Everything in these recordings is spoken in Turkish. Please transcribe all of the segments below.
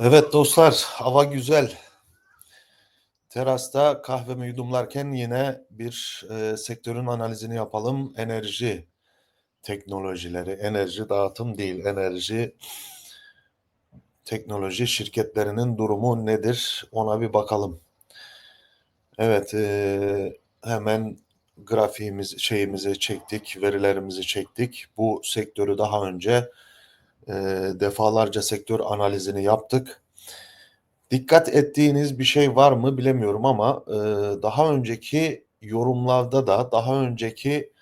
Evet dostlar, hava güzel. Terasta kahvemi yudumlarken yine bir e, sektörün analizini yapalım. Enerji teknolojileri, enerji dağıtım değil, enerji teknoloji şirketlerinin durumu nedir? Ona bir bakalım. Evet, e, hemen grafiğimiz şeyimizi çektik, verilerimizi çektik. Bu sektörü daha önce e, defalarca sektör analizini yaptık. Dikkat ettiğiniz bir şey var mı bilemiyorum ama e, daha önceki yorumlarda da daha önceki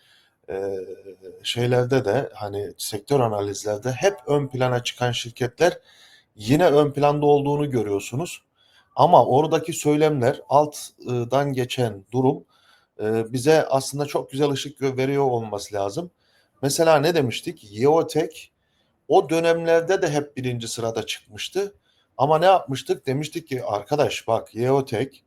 e, şeylerde de hani sektör analizlerde hep ön plana çıkan şirketler yine ön planda olduğunu görüyorsunuz. Ama oradaki söylemler alttan geçen durum e, bize aslında çok güzel ışık veriyor olması lazım. Mesela ne demiştik? Yeotek o dönemlerde de hep birinci sırada çıkmıştı. Ama ne yapmıştık? Demiştik ki arkadaş bak Yeotek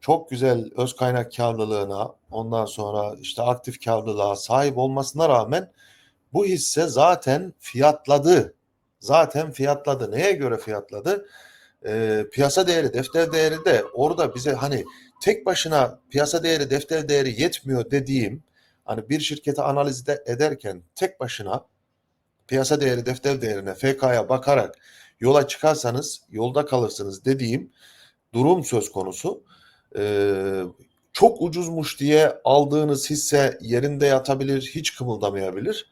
çok güzel öz kaynak karlılığına ondan sonra işte aktif karlılığa sahip olmasına rağmen bu hisse zaten fiyatladı. Zaten fiyatladı. Neye göre fiyatladı? Ee, piyasa değeri, defter değeri de orada bize hani tek başına piyasa değeri, defter değeri yetmiyor dediğim hani bir şirketi analiz de ederken tek başına piyasa değeri, defter değerine, FK'ya bakarak yola çıkarsanız yolda kalırsınız dediğim durum söz konusu. Ee, çok ucuzmuş diye aldığınız hisse yerinde yatabilir, hiç kımıldamayabilir.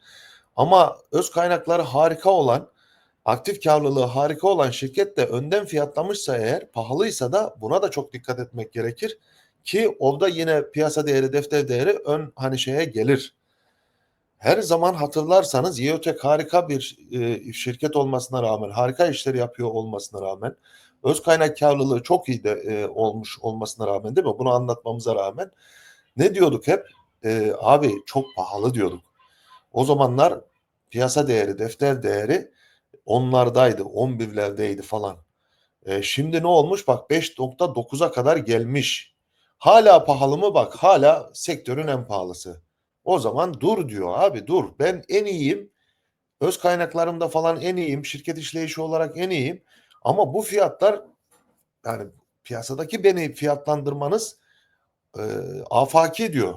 Ama öz kaynakları harika olan, aktif karlılığı harika olan şirket de önden fiyatlamışsa eğer, pahalıysa da buna da çok dikkat etmek gerekir ki orada yine piyasa değeri, defter değeri ön hani şeye gelir. Her zaman hatırlarsanız Yeotek harika bir e, şirket olmasına rağmen, harika işleri yapıyor olmasına rağmen, öz kaynak karlılığı çok iyi de e, olmuş olmasına rağmen değil mi? Bunu anlatmamıza rağmen ne diyorduk hep? E, abi çok pahalı diyorduk. O zamanlar piyasa değeri, defter değeri onlardaydı, 11'lerdeydi falan. E, şimdi ne olmuş? Bak 5.9'a kadar gelmiş. Hala pahalı mı? Bak hala sektörün en pahalısı. O zaman dur diyor abi dur. Ben en iyiyim. Öz kaynaklarımda falan en iyiyim. Şirket işleyişi olarak en iyiyim. Ama bu fiyatlar yani piyasadaki beni fiyatlandırmanız e, afaki diyor.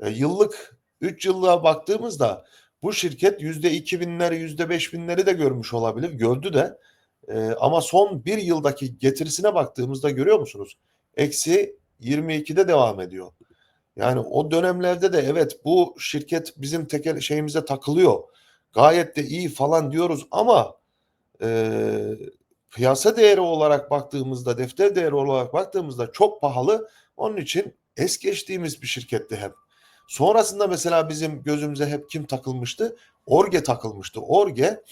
E, yıllık 3 yıllığa baktığımızda bu şirket yüzde iki binleri yüzde beş binleri de görmüş olabilir. Gördü de e, ama son bir yıldaki getirisine baktığımızda görüyor musunuz? Eksi 22'de devam ediyor. Yani o dönemlerde de evet bu şirket bizim tekel şeyimize takılıyor. Gayet de iyi falan diyoruz ama e, piyasa değeri olarak baktığımızda, defter değeri olarak baktığımızda çok pahalı. Onun için es geçtiğimiz bir şirketti hep. Sonrasında mesela bizim gözümüze hep kim takılmıştı? Orge takılmıştı. Orge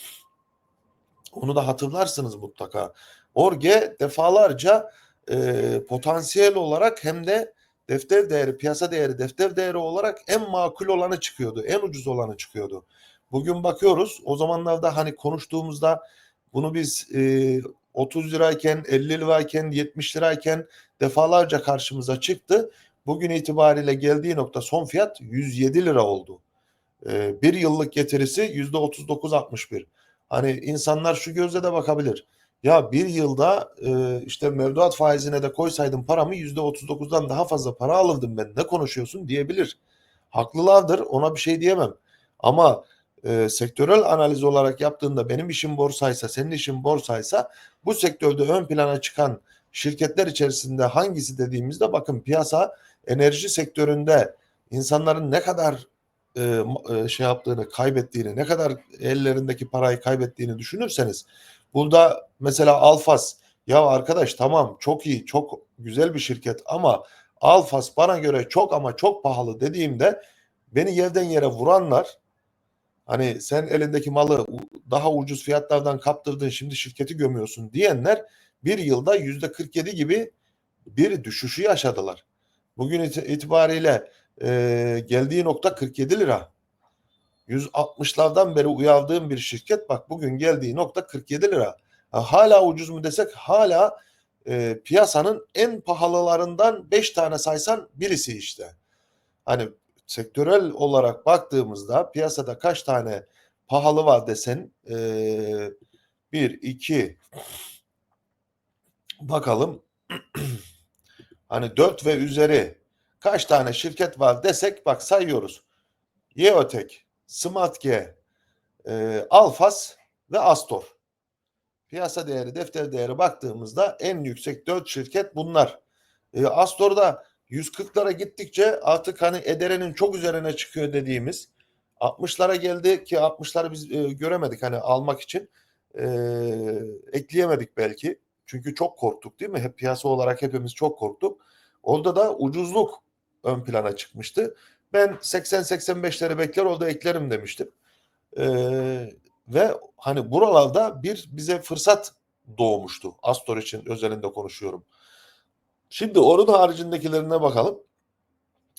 onu da hatırlarsınız mutlaka. Orge defalarca e, potansiyel olarak hem de defter değeri, piyasa değeri, defter değeri olarak en makul olanı çıkıyordu. En ucuz olanı çıkıyordu. Bugün bakıyoruz o zamanlarda hani konuştuğumuzda bunu biz e, 30 lirayken, 50 lirayken, 70 lirayken defalarca karşımıza çıktı. Bugün itibariyle geldiği nokta son fiyat 107 lira oldu. E, bir yıllık getirisi %39.61. Hani insanlar şu gözle de bakabilir. Ya bir yılda e, işte mevduat faizine de koysaydım paramı yüzde otuz dokuzdan daha fazla para alırdım ben. Ne konuşuyorsun diyebilir. Haklılardır ona bir şey diyemem. Ama e, sektörel analiz olarak yaptığında benim işim borsaysa, senin işin borsaysa bu sektörde ön plana çıkan şirketler içerisinde hangisi dediğimizde bakın piyasa enerji sektöründe insanların ne kadar e, e, şey yaptığını, kaybettiğini, ne kadar ellerindeki parayı kaybettiğini düşünürseniz burada mesela Alfas ya arkadaş tamam çok iyi, çok güzel bir şirket ama Alfas bana göre çok ama çok pahalı dediğimde beni yerden yere vuranlar hani sen elindeki malı daha ucuz fiyatlardan kaptırdın şimdi şirketi gömüyorsun diyenler bir yılda yüzde 47 gibi bir düşüşü yaşadılar. Bugün itibariyle e, geldiği nokta 47 lira. 160'lardan beri uyardığım bir şirket bak bugün geldiği nokta 47 lira. Ha, hala ucuz mu desek hala e, piyasanın en pahalılarından 5 tane saysan birisi işte. Hani sektörel olarak baktığımızda piyasada kaç tane pahalı var desen e, 1, 2, bakalım hani 4 ve üzeri kaç tane şirket var desek bak sayıyoruz. Yeotek, Smartg, e, Alfas ve Astor. Piyasa değeri, defter değeri baktığımızda en yüksek 4 şirket bunlar. E, Astor'da 140'lara gittikçe artık hani ederenin çok üzerine çıkıyor dediğimiz 60'lara geldi ki 60'ları biz e, göremedik hani almak için e, ekleyemedik belki. Çünkü çok korktuk değil mi? Hep piyasa olarak hepimiz çok korktuk. Orada da ucuzluk ön plana çıkmıştı. Ben 80-85'leri bekler orada eklerim demiştim. Ee, ve hani buralarda bir bize fırsat doğmuştu. Astor için özelinde konuşuyorum. Şimdi onun haricindekilerine bakalım.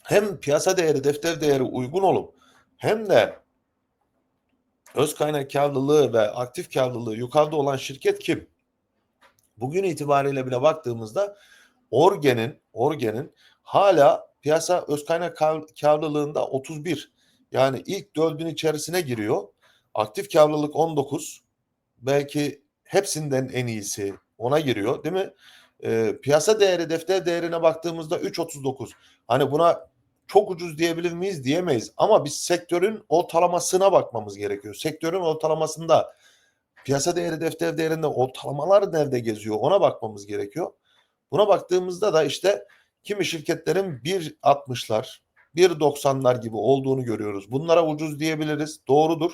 Hem piyasa değeri, defter değeri uygun olup hem de öz kaynak karlılığı ve aktif karlılığı yukarıda olan şirket kim? Bugün itibariyle bile baktığımızda Orgen'in Orgen'in hala piyasa öz kaynak karlılığında 31. Yani ilk dördün içerisine giriyor. Aktif karlılık 19. Belki hepsinden en iyisi ona giriyor değil mi? E, piyasa değeri defter değerine baktığımızda 3.39. Hani buna çok ucuz diyebilir miyiz diyemeyiz. Ama biz sektörün ortalamasına bakmamız gerekiyor. Sektörün ortalamasında piyasa değeri defter değerinde ortalamalar nerede geziyor ona bakmamız gerekiyor. Buna baktığımızda da işte kimi şirketlerin 1.60'lar, 1.90'lar gibi olduğunu görüyoruz. Bunlara ucuz diyebiliriz. Doğrudur.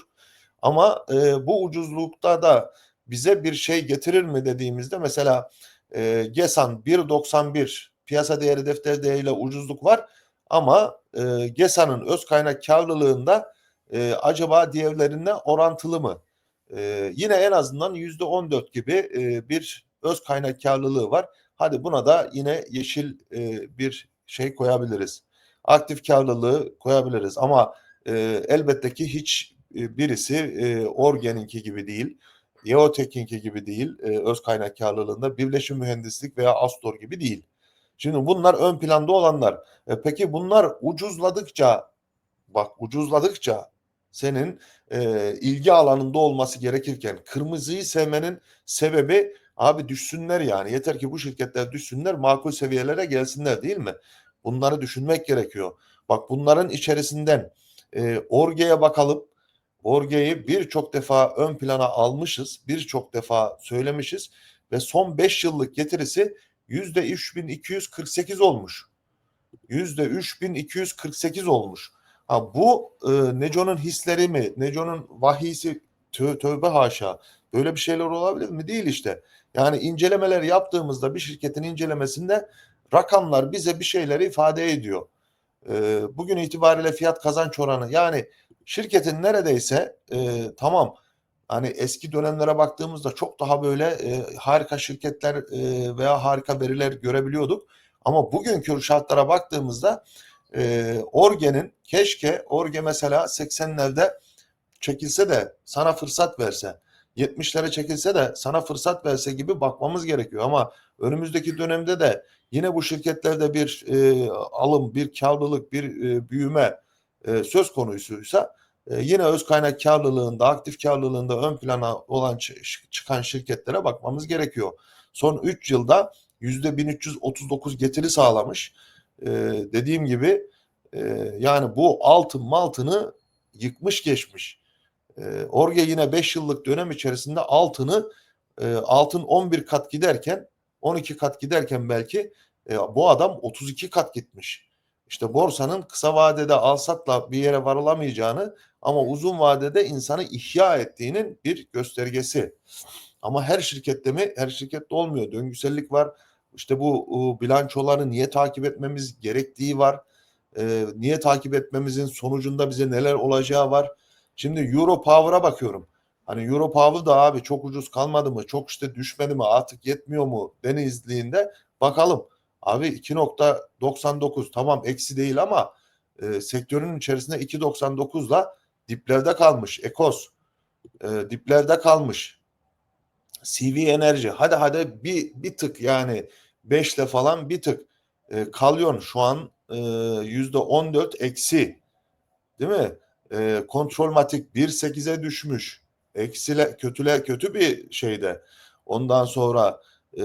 Ama e, bu ucuzlukta da bize bir şey getirir mi dediğimizde mesela e, GESAN 1.91 piyasa değeri defter değeriyle ucuzluk var ama e, GESAN'ın öz kaynak karlılığında e, acaba diğerlerine orantılı mı? E, yine en azından yüzde 14 gibi e, bir öz kaynak karlılığı var. Hadi buna da yine yeşil e, bir şey koyabiliriz. Aktif karlılığı koyabiliriz ama e, elbette ki hiç e, birisi e, Orgen'inki gibi değil. Yeotek'inki gibi değil. E, öz kaynak karlılığında Birleşim Mühendislik veya Astor gibi değil. Şimdi bunlar ön planda olanlar. E, peki bunlar ucuzladıkça bak ucuzladıkça senin e, ilgi alanında olması gerekirken kırmızıyı sevmenin sebebi abi düşsünler yani. Yeter ki bu şirketler düşsünler makul seviyelere gelsinler değil mi? Bunları düşünmek gerekiyor. Bak bunların içerisinden e, Orge'ye bakalım. Orge'yi birçok defa ön plana almışız. Birçok defa söylemişiz. Ve son 5 yıllık getirisi yüzde 3248 olmuş. Yüzde 3248 olmuş. Ha bu e, Neco'nun hisleri mi? Neco'nun vahiysi tö tövbe haşa. Böyle bir şeyler olabilir mi? Değil işte. Yani incelemeler yaptığımızda bir şirketin incelemesinde rakamlar bize bir şeyleri ifade ediyor. E, bugün itibariyle fiyat kazanç oranı yani şirketin neredeyse e, tamam hani eski dönemlere baktığımızda çok daha böyle e, harika şirketler e, veya harika veriler görebiliyorduk. Ama bugünkü şartlara baktığımızda Orge'nin keşke Orge mesela 80'lerde çekilse de sana fırsat verse. 70'lere çekilse de sana fırsat verse gibi bakmamız gerekiyor. Ama önümüzdeki dönemde de yine bu şirketlerde bir e, alım, bir karlılık, bir e, büyüme e, söz konusuysa e, yine öz kaynak karlılığında, aktif karlılığında ön plana olan çıkan şirketlere bakmamız gerekiyor. Son 3 yılda %1339 getiri sağlamış. E, dediğim gibi e, yani bu altın maltını yıkmış geçmiş. E, Orge yine 5 yıllık dönem içerisinde altını e, altın 11 kat giderken 12 kat giderken belki e, bu adam 32 kat gitmiş. İşte borsanın kısa vadede alsatla bir yere varılamayacağını ama uzun vadede insanı ihya ettiğinin bir göstergesi. Ama her şirkette mi? Her şirkette olmuyor. Döngüsellik var. İşte bu bilançoları niye takip etmemiz gerektiği var. E, niye takip etmemizin sonucunda bize neler olacağı var. Şimdi Euro Power'a bakıyorum. Hani Euro Power da abi çok ucuz kalmadı mı? Çok işte düşmedi mi? Artık yetmiyor mu? Denizliğinde bakalım. Abi 2.99 tamam eksi değil ama e, sektörün içerisinde 2.99'la diplerde kalmış. Ekos e, diplerde kalmış. CV Enerji hadi hadi bir, bir tık yani 5'le falan bir tık e, kalyon şu an e, yüzde 14 eksi değil mi? E, kontrolmatik 1.8'e düşmüş. Eksile kötüle kötü bir şeyde. Ondan sonra e,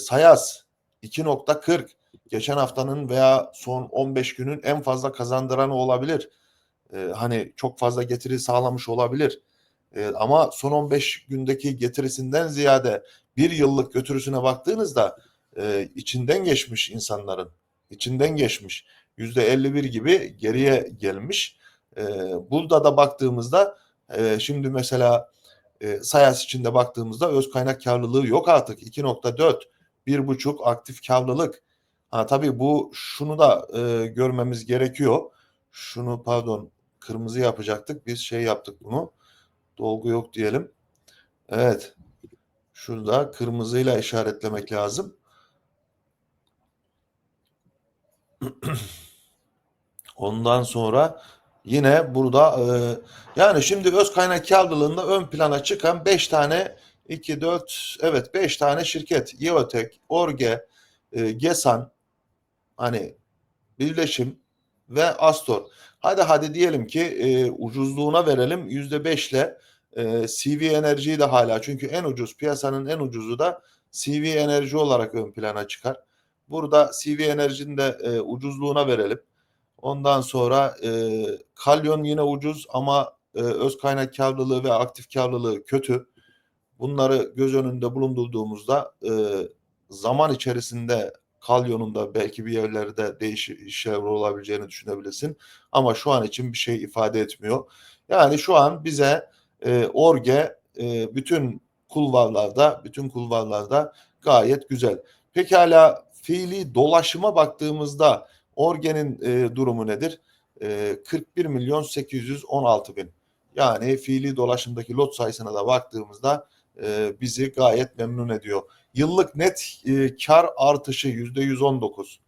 Sayas 2.40 geçen haftanın veya son 15 günün en fazla kazandıranı olabilir. E, hani çok fazla getiri sağlamış olabilir. E, ama son 15 gündeki getirisinden ziyade bir yıllık götürüsüne baktığınızda e, içinden geçmiş insanların içinden geçmiş yüzde 51 gibi geriye gelmiş. E, burada da baktığımızda e, şimdi mesela e, Sayas içinde baktığımızda öz kaynak karlılığı yok artık 2.4 1.5 aktif karlılık. Ha, tabii bu şunu da e, görmemiz gerekiyor. Şunu pardon kırmızı yapacaktık. Biz şey yaptık bunu. Dolgu yok diyelim. Evet. Şurada kırmızıyla işaretlemek lazım. Ondan sonra yine burada e, yani şimdi öz kaynak karlılığında ön plana çıkan 5 tane 2 4 evet 5 tane şirket Yeotek, Orge, e, Gesan hani birleşim ve Astor. Hadi hadi diyelim ki e, ucuzluğuna verelim yüzde beşle e, CV enerjiyi de hala çünkü en ucuz piyasanın en ucuzu da CV enerji olarak ön plana çıkar. Burada CV enerjinin de e, ucuzluğuna verelim. Ondan sonra e, kalyon yine ucuz ama e, öz kaynak karlılığı ve aktif karlılığı kötü. Bunları göz önünde bulundurduğumuzda e, zaman içerisinde kalyonun da belki bir yerlerde değişik işler olabileceğini düşünebilirsin. Ama şu an için bir şey ifade etmiyor. Yani şu an bize e, Orge e, bütün kulvarlarda, bütün kulvarlarda gayet güzel. Pekala fiili dolaşıma baktığımızda Orge'nin e, durumu nedir? E, 41 milyon 816 bin. Yani fiili dolaşımdaki lot sayısına da baktığımızda e, bizi gayet memnun ediyor. Yıllık net e, kar artışı yüzde 119.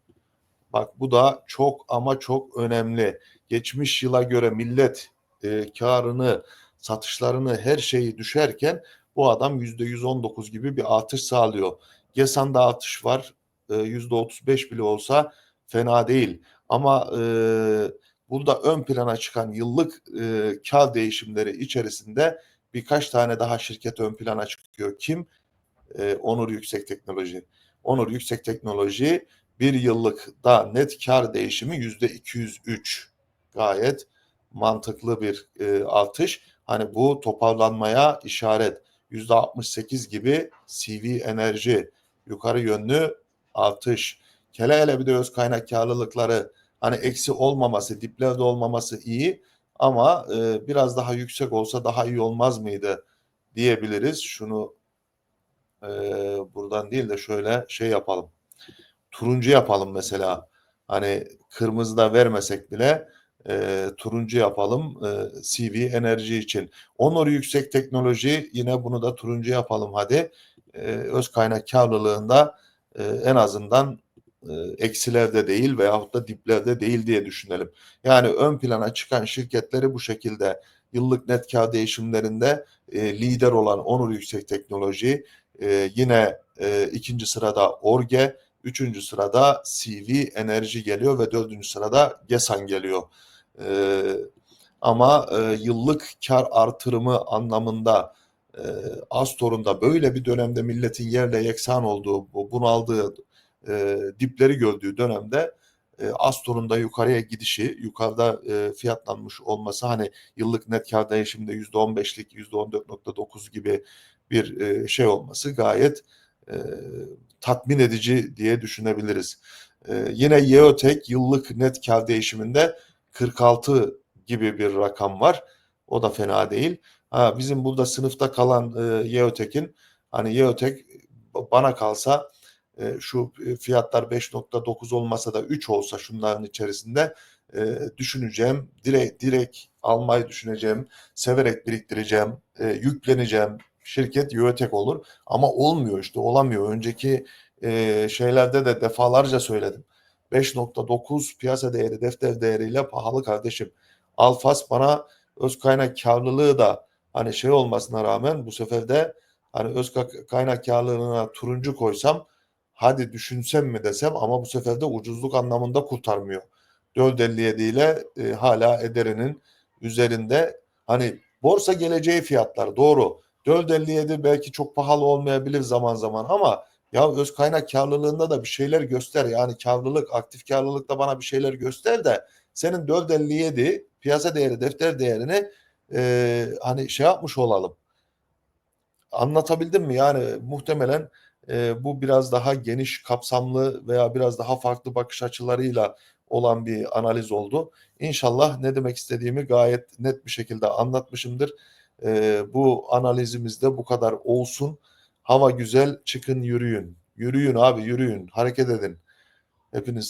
Bak bu da çok ama çok önemli. Geçmiş yıla göre millet e, karını, satışlarını, her şeyi düşerken bu adam yüzde 119 gibi bir artış sağlıyor. Gesan'da artış var. E, yüzde 35 bile olsa fena değil. Ama e, burada ön plana çıkan yıllık e, kar değişimleri içerisinde birkaç tane daha şirket ön plana çıkıyor. Kim? E, Onur Yüksek Teknoloji. Onur Yüksek Teknoloji bir yıllık da net kar değişimi yüzde 203. Gayet mantıklı bir e, artış. Hani bu toparlanmaya işaret. Yüzde 68 gibi CV enerji yukarı yönlü artış. Kele hele bir de öz kaynak karlılıkları hani eksi olmaması, diplerde olmaması iyi ama e, biraz daha yüksek olsa daha iyi olmaz mıydı diyebiliriz. Şunu e, buradan değil de şöyle şey yapalım. Turuncu yapalım mesela. Hani kırmızı da vermesek bile e, turuncu yapalım e, CV enerji için. Onur yüksek teknoloji yine bunu da turuncu yapalım hadi. E, öz kaynak karlılığında e, en azından e, eksilerde değil veyahut da diplerde değil diye düşünelim. Yani ön plana çıkan şirketleri bu şekilde yıllık net kar değişimlerinde e, lider olan Onur Yüksek Teknoloji, e, yine e, ikinci sırada Orge, üçüncü sırada CV Enerji geliyor ve dördüncü sırada Gesan geliyor. E, ama e, yıllık kar artırımı anlamında e, Astor'un da böyle bir dönemde milletin yerle yeksan olduğu, bunaldığı e, dipleri gördüğü dönemde e, Astor'un da yukarıya gidişi, yukarıda e, fiyatlanmış olması hani yıllık net kar değişiminde %15'lik %14.9 gibi bir e, şey olması gayet e, tatmin edici diye düşünebiliriz. E, yine Yeotek yıllık net kar değişiminde 46 gibi bir rakam var. O da fena değil. Ha, bizim burada sınıfta kalan e, Yeotek'in hani Yeotek bana kalsa e, şu fiyatlar 5.9 olmasa da 3 olsa şunların içerisinde e, düşüneceğim, direkt direkt almayı düşüneceğim, severek biriktireceğim, e, yükleneceğim şirket Yötek olur ama olmuyor işte olamıyor. Önceki e, şeylerde de defalarca söyledim. 5.9 piyasa değeri defter değeriyle pahalı kardeşim. Alfas bana öz kaynak karlılığı da hani şey olmasına rağmen bu sefer de hani öz kaynak karlılığına turuncu koysam hadi düşünsem mi desem ama bu sefer de ucuzluk anlamında kurtarmıyor. 4.57 ile e, hala ederinin üzerinde hani borsa geleceği fiyatlar doğru. 4.57 belki çok pahalı olmayabilir zaman zaman ama Ya öz kaynak karlılığında da bir şeyler göster. Yani karlılık, aktif karlılıkta bana bir şeyler göster de senin 4.57 piyasa değeri, defter değerini e, hani şey yapmış olalım. Anlatabildim mi? Yani muhtemelen e, bu biraz daha geniş kapsamlı veya biraz daha farklı bakış açılarıyla olan bir analiz oldu. İnşallah ne demek istediğimi gayet net bir şekilde anlatmışımdır. E, bu analizimizde bu kadar olsun. Hava güzel, çıkın yürüyün. Yürüyün abi yürüyün, hareket edin. Hepiniz